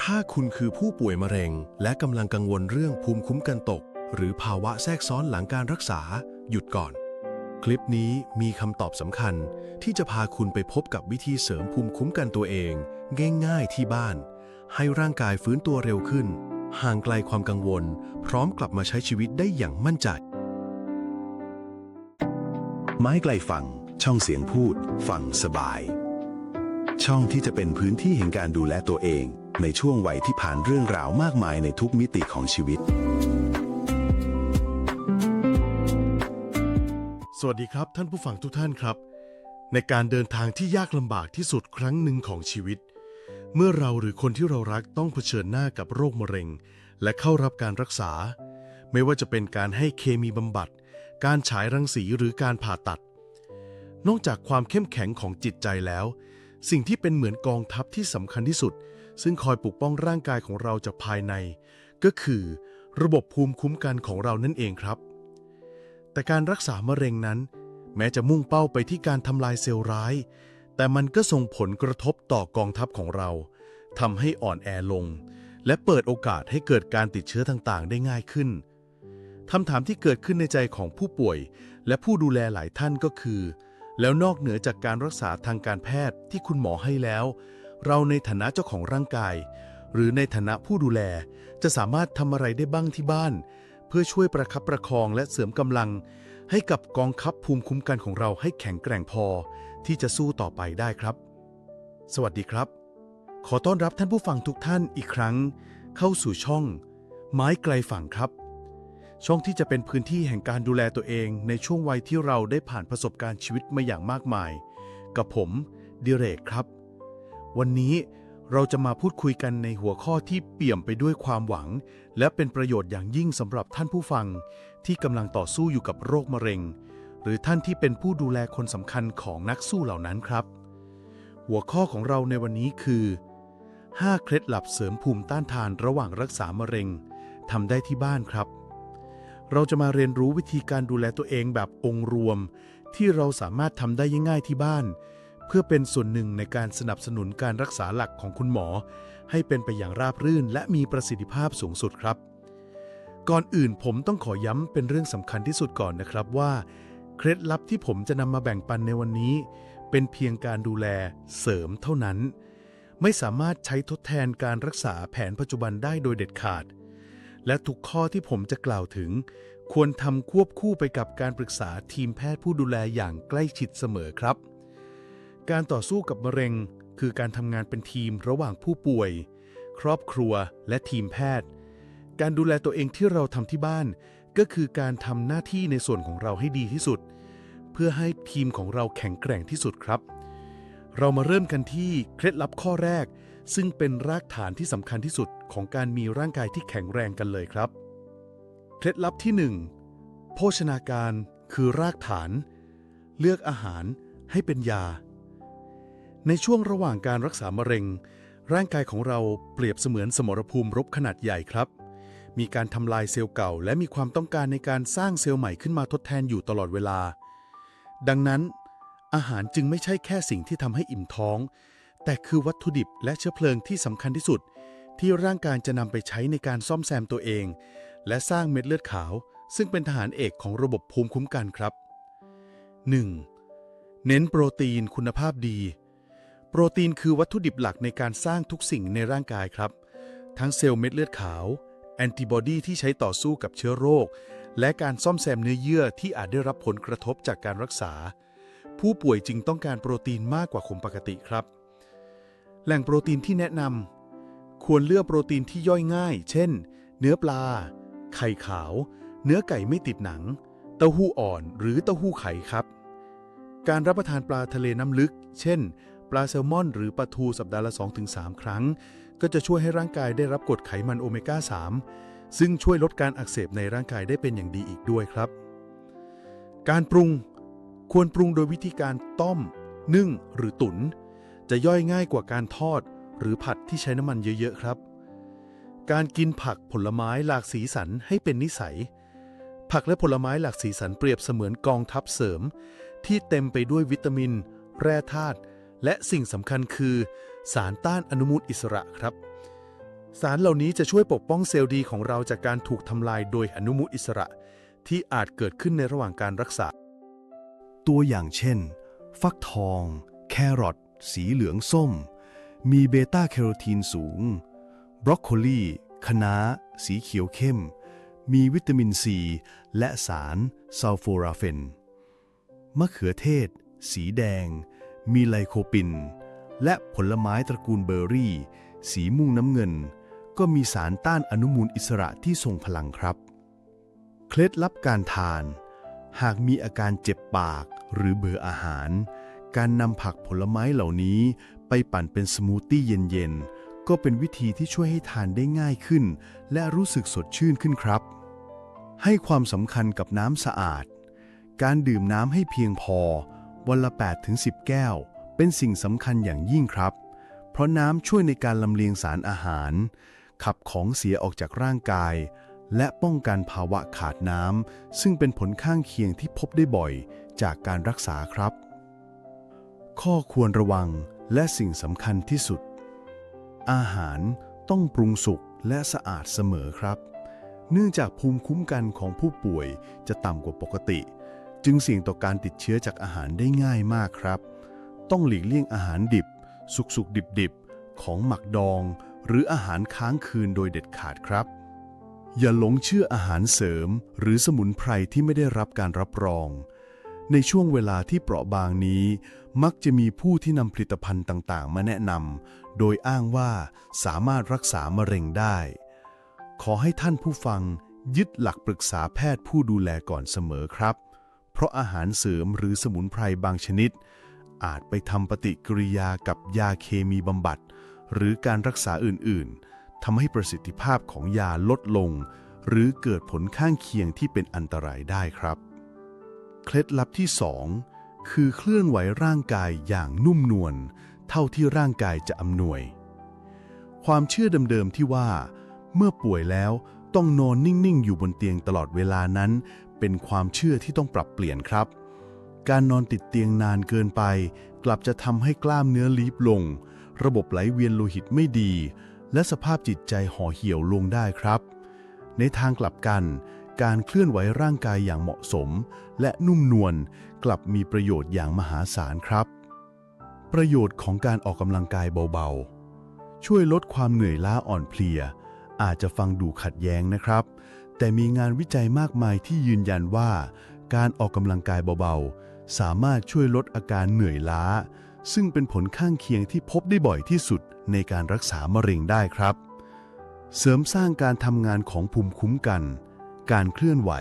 ถ้าคุณคือผู้ป่วยมะเร็ง และกำลังกังวลเรื่องภูมิคุ้มกันตก หรือภาวะแทรกซ้อนหลังการรักษา หยุดก่อน คลิปนี้มีคำตอบสำคัญ ที่จะพาคุณไปพบกับวิธีเสริมภูมิคุ้มกันตัวเอง ง่ายๆที่บ้าน ให้ร่างกายฟื้นตัวเร็วขึ้น ห่างไกลความกังวล พร้อมกลับมาใช้ชีวิตได้อย่างมั่นใจ ไม้ไกลฝั่งช่องเสียงพูด ฝั่งสบาย ช่องที่จะเป็นพื้นที่แห่งการดูแลตัวเอง ในช่วงวัยที่ผ่านเรื่องราวมากมายในทุกมิติของชีวิต สวัสดีครับท่านผู้ฟังทุกท่านครับ ในการเดินทางที่ยากลำบากที่สุดครั้งหนึ่งของชีวิต เมื่อเราหรือคนที่เรารักต้องเผชิญหน้ากับโรคมะเร็ง และเข้ารับการรักษา ไม่ว่าจะเป็นการให้เคมีบำบัด การฉายรังสีหรือการผ่าตัด นอกจากความเข้มแข็งของจิตใจแล้ว สิ่งที่เป็นเหมือนกองทัพที่สำคัญที่สุด ซึ่งคอยปกป้องร่างกายของเราจากภายใน ก็คือ ระบบภูมิคุ้มกันของเรานั่นเองครับ แต่การรักษามะเร็งนั้น แม้จะมุ่งเป้าไปที่การทำลายเซลล์ร้าย แต่มันก็ส่งผลกระทบต่อกองทัพของเราทำให้อ่อนแอลง และเปิดโอกาสให้เกิดการติดเชื้อต่างๆ ได้ง่ายขึ้นคำถามที่เกิดขึ้นในใจของผู้ป่วย และผู้ดูแลหลายท่านก็คือ แล้วนอกเหนือจากการรักษาทางการแพทย์ที่คุณหมอให้แล้ว เราในฐานะเจ้าของร่างกาย หรือในฐานะผู้ดูแล จะสามารถทำอะไรได้บ้างที่บ้าน เพื่อช่วยประคับประคองและเสริมกำลัง ให้กับกองทัพภูมิคุ้มกันของเราให้แข็งแกร่งพอ ที่จะสู้ต่อไปได้ครับ สวัสดีครับ ขอต้อนรับท่านผู้ฟังทุกท่านอีกครั้ง เข้าสู่ช่อง ไม้ไกลฝั่งครับ ช่องที่จะเป็นพื้นที่แห่งการดูแลตัวเองในช่วงวัยที่เราได้ผ่านประสบการณ์ชีวิตมาอย่างมากมาย กับผมดิเรกครับ วันนี้เราจะมาพูดคุยกันในหัวข้อที่เปี่ยมไปด้วยความหวัง และเป็นประโยชน์อย่างยิ่งสำหรับท่านผู้ฟัง ที่กำลังต่อสู้อยู่กับโรคมะเร็ง หรือท่านที่เป็นผู้ดูแลคนสำคัญของนักสู้เหล่านั้นครับ หัวข้อของเราในวันนี้คือ 5 เคล็ดลับเสริมภูมิต้านทานระหว่างรักษามะเร็งทำได้ที่บ้านครับ เราจะมาเรียนรู้วิธีการดูแลตัวเองแบบองค์รวม ที่เราสามารถทำได้ง่ายๆที่บ้าน เพื่อเป็นส่วนหนึ่งในการสนับสนุนการรักษาหลักของคุณหมอ ให้เป็นไปอย่างราบรื่น และมีประสิทธิภาพสูงสุดครับ ก่อนอื่นผมต้องขอย้ำเป็นเรื่องสำคัญที่สุดก่อนนะครับว่า เคล็ดลับที่ผมจะนำมาแบ่งปันในวันนี้ เป็นเพียงการดูแลเสริมเท่านั้น ไม่สามารถใช้ทดแทนการรักษาแผนปัจจุบันได้โดยเด็ดขาด และทุกข้อที่ผมจะกล่าวถึง ควรทำควบคู่ไปกับการปรึกษาทีมแพทย์ผู้ดูแลอย่างใกล้ชิดเสมอครับ การต่อสู้กับมะเร็ง คือการทำงานเป็นทีมระหว่างผู้ป่วย ครอบครัวและทีมแพทย์ การดูแลตัวเองที่เราทำที่บ้าน ก็คือการทำหน้าที่ในส่วนของเราให้ดีที่สุด เพื่อให้ทีมของเราแข็งแกร่งที่สุดครับ เรามาเริ่มกันที่เคล็ดลับข้อแรก ซึ่งเป็นรากฐานที่สำคัญที่สุดของการมีร่างกายที่แข็งแรงกันเลยครับ เคล็ดลับที่ 1 โภชนาการคือรากฐาน เลือกอาหารให้เป็นยา ในช่วงระหว่างการรักษามะเร็ง ร่างกายของเราเปรียบเสมือนสมรภูมิรบขนาดใหญ่ครับ มีการทำลายเซลล์เก่า และมีความต้องการในการสร้างเซลล์ใหม่ขึ้นมาทดแทนอยู่ตลอดเวลา ดังนั้นอาหารจึงไม่ใช่แค่สิ่งที่ทำให้อิ่มท้อง แต่คือวัตถุดิบและเชื้อเพลิงที่สำคัญที่สุด ที่ร่างกายจะนำไปใช้ในการซ่อมแซมตัวเอง และสร้างเม็ดเลือดขาว ซึ่งเป็นทหารเอกของระบบภูมิคุ้มกันครับ 1. เน้นโปรตีนคุณภาพดี โปรตีนคือวัตถุดิบหลักในการสร้างทุกสิ่งในร่างกายครับ ทั้งเซลล์เม็ดเลือดขาว แอนติบอดีที่ใช้ต่อสู้กับเชื้อโรค และการซ่อมแซมเนื้อเยื่อที่อาจได้รับผลกระทบจากการรักษา ผู้ป่วยจึงต้องการโปรตีนมากกว่าคนปกติครับ แหล่งโปรตีนที่แนะนำควรเลือกโปรตีนที่ย่อยง่าย เช่น เนื้อปลา ไข่ขาว เนื้อไก่ไม่ติดหนัง เต้าหู้อ่อนหรือเต้าหู้ไข่ครับ การรับประทานปลาทะเลน้ำลึก เช่น ปลาแซลมอน หรือปลาทูสัปดาห์ละ 2-3 ครั้ง ก็จะช่วยให้ร่างกายได้รับกรดไขมันโอเมก้า 3 ซึ่งช่วยลดการอักเสบในร่างกายได้เป็นอย่างดีอีกด้วยครับ การปรุง ควรปรุงโดยวิธีการต้มนึ่งหรือตุน๋น จะย่อยง่ายกว่าการทอดหรือผัดที่ใช้น้ำมันเยอะๆครับ การกินผักผลไม้หลากสีสันให้เป็นนิสัย ผักและผลไม้หลากสีสันเปรียบเสมือนกองทัพเสริม ที่เต็มไปด้วยวิตามิน แร่ธาตุและสิ่งสำคัญคือ สารต้านอนุมูลอิสระครับ สารเหล่านี้จะช่วยปกป้องเซลล์ดีของเราจากการถูกทำลายโดยอนุมูลอิสระ ที่อาจเกิดขึ้นในระหว่างการรักษา ตัวอย่างเช่น ฟักทอง แครอท สีเหลืองส้ม มีเบต้าแคโรทีนสูง บรอกโคลีคะน้า สีเขียวเข้ม มีวิตามินซี และสารซัลโฟราเฟน มะเขือเทศ สีแดง มีไลโคปิน และผลไม้ตระกูลเบอร์รี่ สีม่วงน้ำเงิน ก็มีสารต้านอนุมูลอิสระที่ทรงพลังครับ เคล็ดลับการทาน หากมีอาการเจ็บปากหรือเบื่ออาหาร การนำผักผลไม้เหล่านี้ไปปั่นเป็นสมูทตี้เย็นๆ ก็เป็นวิธีที่ช่วยให้ทานได้ง่ายขึ้น และรู้สึกสดชื่นขึ้นครับ ให้ความสำคัญกับน้ำสะอาด การดื่มน้ำให้เพียงพอ วันละ 8-10 แก้ว เป็นสิ่งสำคัญอย่างยิ่งครับ เพราะน้ำช่วยในการลำเลียงสารอาหาร ขับของเสียออกจากร่างกาย และป้องกันภาวะขาดน้ำซึ่งเป็นผลข้างเคียงที่พบได้บ่อยจากการรักษาครับ ข้อควรระวังและสิ่งสำคัญที่สุด อาหารต้องปรุงสุกและสะอาดเสมอครับ เนื่องจากภูมิคุ้มกันของผู้ป่วยจะต่ำกว่าปกติ จึงเสี่ยงต่อการติดเชื้อจากอาหารได้ง่ายมากครับ ต้องหลีกเลี่ยงอาหารดิบ สุกสุกดิบดิบของหมักดอง หรืออาหารค้างคืนโดยเด็ดขาดครับ อย่าหลงเชื่ออาหารเสริม หรือสมุนไพรที่ไม่ได้รับการรับรอง ในช่วงเวลาที่เปราะบางนี้ มักจะมีผู้ที่นำผลิตภัณฑ์ต่างๆ มาแนะนำโดยอ้างว่าสามารถรักษามะเร็งได้ ขอให้ท่านผู้ฟังยึดหลักปรึกษาแพทย์ผู้ดูแลก่อนเสมอครับ เพราะอาหารเสริมหรือสมุนไพรบางชนิด อาจไปทำปฏิกิริยากับยาเคมีบำบัด หรือการรักษาอื่นๆทำให้ประสิทธิภาพของยาลดลง หรือเกิดผลข้างเคียงที่เป็นอันตรายได้ครับ เคล็ดลับที่ 2 คือเคลื่อนไหวร่างกายอย่างนุ่มนวลเท่าที่ร่างกายจะอำนวย ความเชื่อเดิมๆที่ว่า เมื่อป่วยแล้วต้องนอนนิ่งๆ อยู่บนเตียงตลอดเวลานั้น เป็นความเชื่อที่ต้องปรับเปลี่ยนครับ การนอนติดเตียงนานเกินไป กลับจะทำให้กล้ามเนื้อลีบลง ระบบไหลเวียนโลหิตไม่ดี และสภาพจิตใจห่อเหี่ยวลงได้ครับ ในทางกลับกัน การเคลื่อนไหวร่างกายอย่างเหมาะสม และนุ่มนวลกลับมีประโยชน์อย่างมหาศาลครับ ประโยชน์ของการออกกำลังกายเบาๆ ช่วยลดความเหนื่อยล้าอ่อนเพลีย อาจจะฟังดูขัดแย้งนะครับ แต่มีงานวิจัยมากมายที่ยืนยันว่า การออกกำลังกายเบาๆ สามารถช่วยลดอาการเหนื่อยล้า ซึ่งเป็นผลข้างเคียงที่พบได้บ่อยที่สุดในการรักษามะเร็งได้ครับ เสริมสร้างการทำงานของภูมิคุ้มกัน การเคลื่อนไหว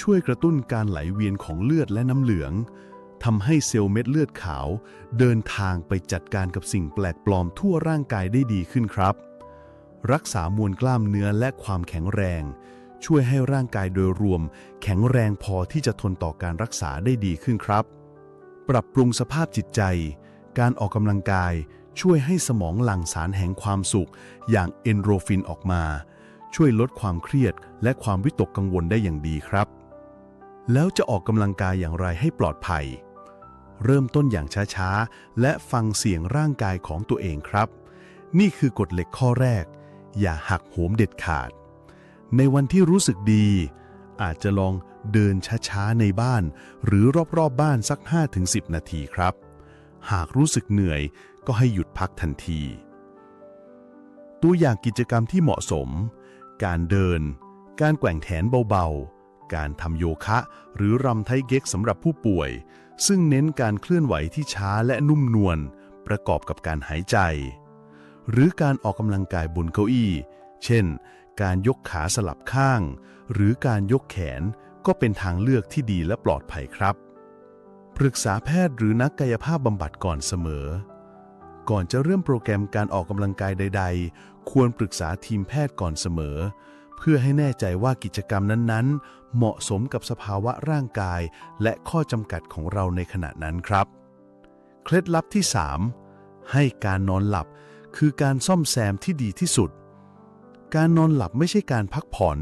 ช่วยกระตุ้นการไหลเวียนของเลือดและน้ำเหลืองทำให้เซลล์เม็ดเลือดขาว เดินทางไปจัดการกับสิ่งแปลกปลอมทั่วร่างกายได้ดีขึ้นครับ รักษามวลกล้ามเนื้อและความแข็งแรง ช่วยให้ร่างกายโดยรวม แข็งแรงพอที่จะทนต่อการรักษาได้ดีขึ้นครับ ปรับปรุงสภาพจิตใจ การออกกำลังกายช่วยให้สมองหลั่งสารแห่งความสุข อย่างเอนโดรฟินออกมา ช่วยลดความเครียด และความวิตกกังวลได้อย่างดีครับ แล้วจะออกกำลังกายอย่างไรให้ปลอดภัย เริ่มต้นอย่างช้าๆ และฟังเสียงร่างกายของตัวเองครับ นี่คือกฎเหล็กข้อแรก อย่าหักโหมเด็ดขาด ในวันที่รู้สึกดี อาจจะลองเดินช้าๆ ในบ้าน หรือรอบๆบบ้านสัก 5-10 นาทีครับ หากรู้สึกเหนื่อยก็ให้หยุดพักทันที ตัวอย่างกิจกรรมที่เหมาะสม การเดิน การแกว่งแขนเบาๆ การทำโยคะ หรือรำไทเก๊กสำหรับผู้ป่วย ซึ่งเน้นการเคลื่อนไหวที่ช้าและนุ่มนวลประกอบกับการหายใจ หรือการออกกำลังกายบนเก้าอี้ เช่น การยกขาสลับข้าง หรือการยกแขนก็เป็นทางเลือกที่ดีและปลอดภัยครับ ปรึกษาแพทย์หรือนักกายภาพบำบัดก่อนเสมอ ก่อนจะเริ่มโปรแกรมการออกกำลังกายใดๆ ควรปรึกษาทีมแพทย์ก่อนเสมอ เพื่อให้แน่ใจว่ากิจกรรมนั้นๆ เหมาะสมกับสภาวะร่างกาย และข้อจำกัดของเราในขณะนั้นครับ เคล็ดลับที่ 3 ให้การนอนหลับคือการซ่อมแซมที่ดีที่สุด การนอนหลับไม่ใช่การพักผ่อน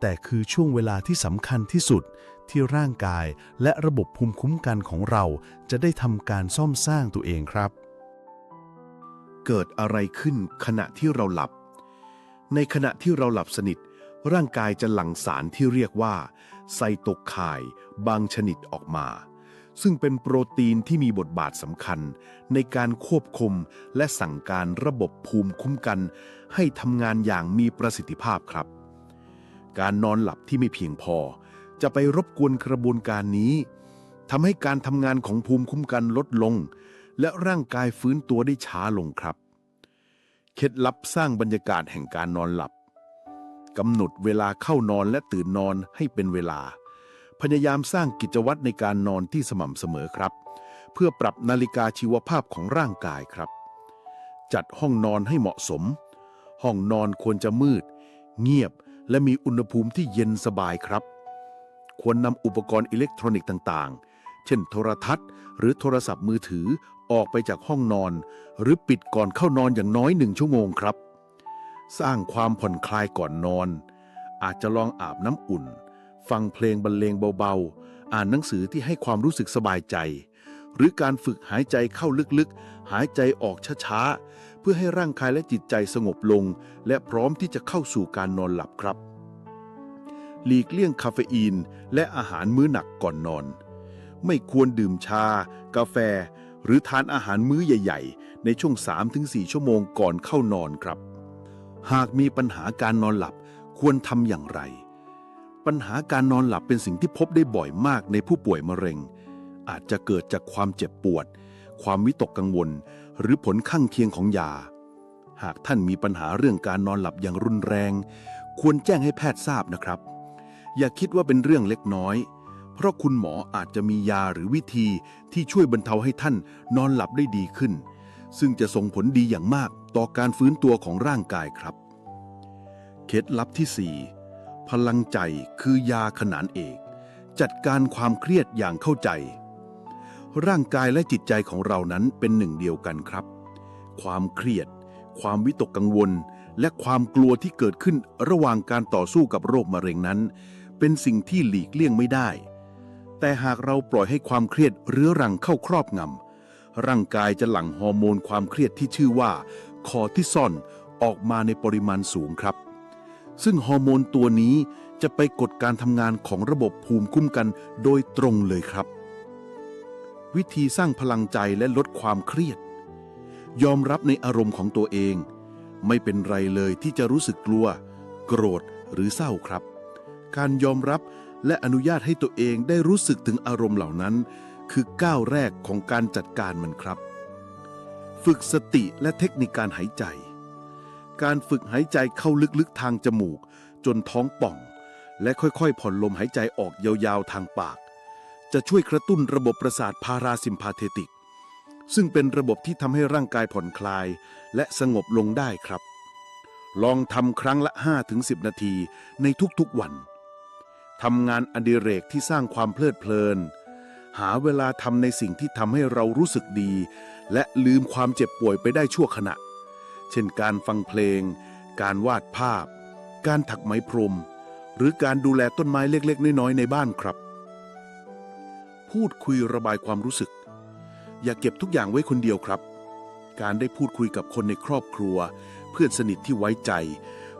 แต่คือช่วงเวลาที่สำคัญที่สุดที่ร่างกายและระบบภูมิคุ้มกันของเราจะได้ทำการซ่อมสร้างตัวเองครับ เกิดอะไรขึ้นขณะที่เราหลับ ในขณะที่เราหลับสนิท ร่างกายจะหลั่งสารที่เรียกว่า ไซโตไคน์บางชนิดออกมา ซึ่งเป็นโปรตีนที่มีบทบาทสำคัญ ในการควบคุมและสั่งการระบบภูมิคุ้มกัน ให้ทำงานอย่างมีประสิทธิภาพครับ การนอนหลับที่ไม่เพียงพอ จะไปรบกวนกระบวนการนี้ทำให้การทำงานของภูมิคุ้มกันลดลง และร่างกายฟื้นตัวได้ช้าลงครับ เคล็ดลับสร้างบรรยากาศแห่งการนอนหลับกำหนดเวลาเข้านอนและตื่นนอนให้เป็นเวลา พยายามสร้างกิจวัตรในการนอนที่สม่ำเสมอครับ เพื่อปรับนาฬิกาชีวภาพของร่างกายครับ จัดห้องนอนให้เหมาะสม ห้องนอนควรจะมืด เงียบและมีอุณหภูมิที่เย็นสบายครับ ควรนำอุปกรณ์อิเล็กทรอนิกส์ต่าง ๆ เช่นโทรทัศน์ หรือโทรศัพท์มือถือ ออกไปจากห้องนอน หรือปิดก่อนเข้านอนอย่างน้อยหนึ่งชั่วโมงครับ สร้างความผ่อนคลายก่อนนอน อาจจะลองอาบน้ำอุ่น ฟังเพลงบรรเลงเบาๆ อ่านหนังสือที่ให้ความรู้สึกสบายใจ หรือการฝึกหายใจเข้าลึกๆ หายใจออกช้าๆ เพื่อให้ร่างกายและจิตใจสงบลง และพร้อมที่จะเข้าสู่การนอนหลับครับหลีกเลี่ยงคาเฟอีน และอาหารมื้อหนักก่อนนอน ไม่ควรดื่มชา กาแฟ หรือทานอาหารมื้อใหญ่ ๆ ในช่วง 3-4 ชั่วโมงก่อนเข้านอนครับ หากมีปัญหาการนอนหลับควรทำอย่างไร ปัญหาการนอนหลับเป็นสิ่งที่พบได้บ่อยมากในผู้ป่วยมะเร็ง อาจจะเกิดจากความเจ็บปวด ความวิตกกังวล หรือผลข้างเคียงของยา หากท่านมีปัญหาเรื่องการนอนหลับอย่างรุนแรง ควรแจ้งให้แพทย์ทราบนะครับ อย่าคิดว่าเป็นเรื่องเล็กน้อย เพราะคุณหมออาจจะมียาหรือวิธีที่ช่วยบรรเทาให้ท่านนอนหลับได้ดีขึ้น ซึ่งจะส่งผลดีอย่างมากต่อการฟื้นตัวของร่างกายครับ เคล็ดลับที่ 4 พลังใจคือยาขนานเอก จัดการความเครียดอย่างเข้าใจ ร่างกายและจิตใจของเรานั้นเป็นหนึ่งเดียวกันครับ ความเครียด ความวิตกกังวล และความกลัวที่เกิดขึ้นระหว่างการต่อสู้กับโรคมะเร็งนั้น เป็นสิ่งที่หลีกเลี่ยงไม่ได้ แต่หากเราปล่อยให้ความเครียดเรื้อรังเข้าครอบงำร่างกายจะหลั่งฮอร์โมนความเครียดที่ชื่อว่าคอร์ทิซอลออกมาในปริมาณสูงครับ ซึ่งฮอร์โมนตัวนี้จะไปกดการทำงานของระบบภูมิคุ้มกันโดยตรงเลยครับ วิธีสร้างพลังใจและลดความเครียด ยอมรับในอารมณ์ของตัวเอง ไม่เป็นไรเลยที่จะรู้สึกกลัว โกรธหรือเศร้าครับ การยอมรับ และอนุญาตให้ตัวเองได้รู้สึกถึงอารมณ์เหล่านั้น คือก้าวแรกของการจัดการมันครับ ฝึกสติและเทคนิคการหายใจ การฝึกหายใจเข้าลึกๆทางจมูก จนท้องป่อง และค่อยๆ ผ่อนลมหายใจออกยาวๆทางปาก จะช่วยกระตุ้นระบบประสาทพาราซิมพาเทติก ซึ่งเป็นระบบที่ทำให้ร่างกายผ่อนคลาย และสงบลงได้ครับลองทำครั้งละ 5-10 นาทีในทุกๆวัน ทำงานอดิเรกที่สร้างความเพลิดเพลิน หาเวลาทำในสิ่งที่ทำให้เรารู้สึกดี และลืมความเจ็บป่วยไปได้ชั่วขณะ เช่นการฟังเพลง การวาดภาพ การถักไหมพรม หรือการดูแลต้นไม้เล็กๆ น้อยๆ ในบ้านครับ พูดคุยระบายความรู้สึก อย่าเก็บทุกอย่างไว้คนเดียวครับ การได้พูดคุยกับคนในครอบครัว เพื่อนสนิทที่ไว้ใจ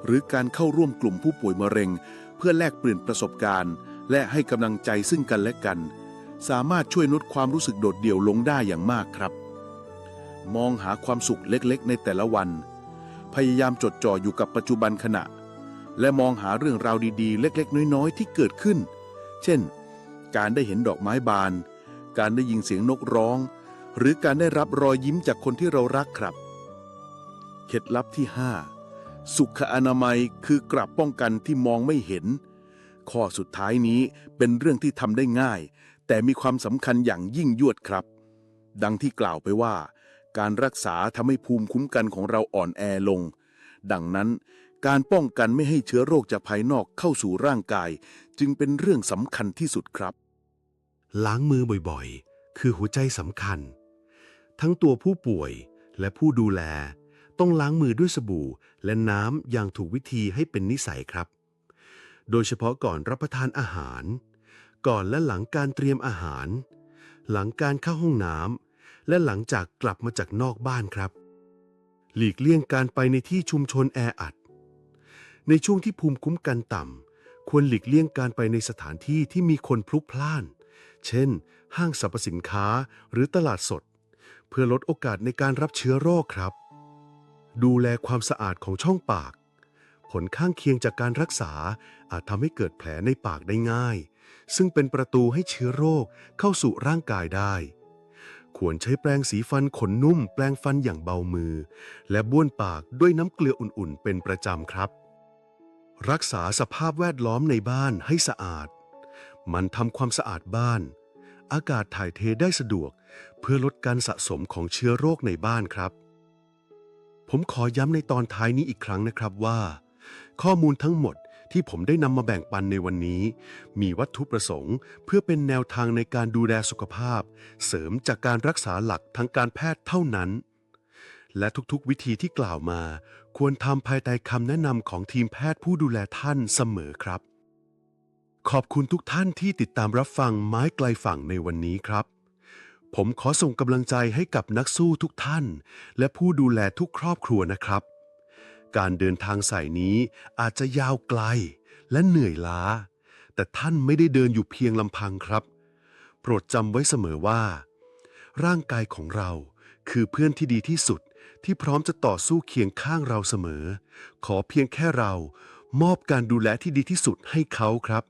หรือการเข้าร่วมกลุ่มผู้ป่วยมะเร็ง พื่อแลกเปลี่ยนประสบการณ์ และให้กำลังใจซึ่งกันและกัน สามารถช่วยลดความรู้สึกโดดเดี่ยวลงได้อย่างมากครับ มองหาความสุขเล็กๆ ในแต่ละวัน พยายามจดจ่ออยู่กับปัจจุบันขณะ และมองหาเรื่องราวดีๆ เล็กๆ น้อยๆ ที่เกิดขึ้น เช่น การได้เห็นดอกไม้บาน การได้ยินเสียงนกร้อง หรือการได้รับรอยยิ้มจากคนที่เรารักครับ เคล็ดลับที่ 5 สุขอนามัยคือกลับป้องกันที่มองไม่เห็น ข้อสุดท้ายนี้เป็นเรื่องที่ทำได้ง่าย แต่มีความสำคัญอย่างยิ่งยวดครับ ดังที่กล่าวไปว่า การรักษาทำให้ภูมิคุ้มกันของเราอ่อนแอลง ดังนั้น การป้องกันไม่ให้เชื้อโรคจากภายนอกเข้าสู่ร่างกาย จึงเป็นเรื่องสำคัญที่สุดครับ ล้างมือบ่อยๆ คือหัวใจสำคัญ ทั้งตัวผู้ป่วยและผู้ดูแล ต้องล้างมือด้วยสบู่ และน้ำอย่างถูกวิธีให้เป็นนิสัยครับ โดยเฉพาะก่อนรับประทานอาหาร ก่อนและหลังการเตรียมอาหาร หลังการเข้าห้องน้ำและหลังจากกลับมาจากนอกบ้านครับ หลีกเลี่ยงการไปในที่ชุมชนแออัด ในช่วงที่ภูมิคุ้มกันต่ำควรหลีกเลี่ยงการไปในสถานที่ที่มีคนพลุกพล่าน เช่น ห้างสรรพสินค้าหรือตลาดสด เพื่อลดโอกาสในการรับเชื้อโรคครับ ดูแลความสะอาดของช่องปาก ผลข้างเคียงจากการรักษาอาจทำให้เกิดแผลในปากได้ง่าย ซึ่งเป็นประตูให้เชื้อโรคเข้าสู่ร่างกายได้ ควรใช้แปรงสีฟันขนนุ่ม แปรงฟันอย่างเบามือ และบ้วนปากด้วยน้ำเกลืออุ่นๆ เป็นประจำครับ รักษาสภาพแวดล้อมในบ้านให้สะอาด มันทำความสะอาดบ้าน อากาศถ่ายเทได้สะดวก เพื่อลดการสะสมของเชื้อโรคในบ้านครับ ผมขอย้ำในตอนท้ายนี้อีกครั้งนะครับว่า ข้อมูลทั้งหมดที่ผมได้นำมาแบ่งปันในวันนี้ มีวัตถุประสงค์ เพื่อเป็นแนวทางในการดูแลสุขภาพ เสริมจากการรักษาหลักทางการแพทย์เท่านั้น และทุกๆ วิธีที่กล่าวมา ควรทำภายใต้คำแนะนำของทีมแพทย์ผู้ดูแลท่านเสมอครับ ขอบคุณทุกท่านที่ติดตามรับฟังไม้ไกลฝั่งในวันนี้ครับ ผมขอส่งกำลังใจให้กับนักสู้ทุกท่าน และผู้ดูแลทุกครอบครัวนะครับ การเดินทางสายนี้อาจจะยาวไกลและเหนื่อยล้า แต่ท่านไม่ได้เดินอยู่เพียงลำพังครับ โปรดจำไว้เสมอว่า ร่างกายของเราคือเพื่อนที่ดีที่สุดที่พร้อมจะต่อสู้เคียงข้างเราเสมอ ขอเพียงแค่เรา มอบการดูแลที่ดีที่สุดให้เขาครับ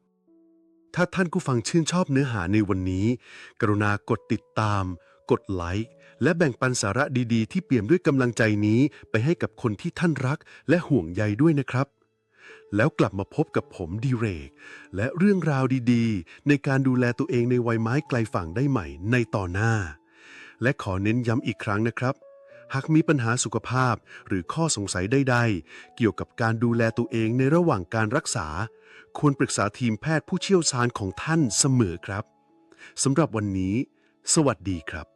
ถ้าท่านผู้ฟังชื่นชอบเนื้อหาในวันนี้ กรุณากดติดตาม กดไลค์ และแบ่งปันสาระดีๆ ที่เปี่ยมด้วยกำลังใจนี้ไปให้กับคนที่ท่านรักและห่วงใยด้วยนะครับ แล้วกลับมาพบกับผมดีเรก และเรื่องราวดีๆ ในการดูแลตัวเองในวัยไม้ไกลฝั่งได้ใหม่ในต่อหน้า และขอเน้นย้ำอีกครั้งนะครับหากมีปัญหาสุขภาพหรือข้อสงสัยใดๆ เกี่ยวกับการดูแลตัวเองในระหว่างการรักษา ควรปรึกษาทีมแพทย์ผู้เชี่ยวชาญของท่านเสมอครับสำหรับวันนี้ สวัสดีครับ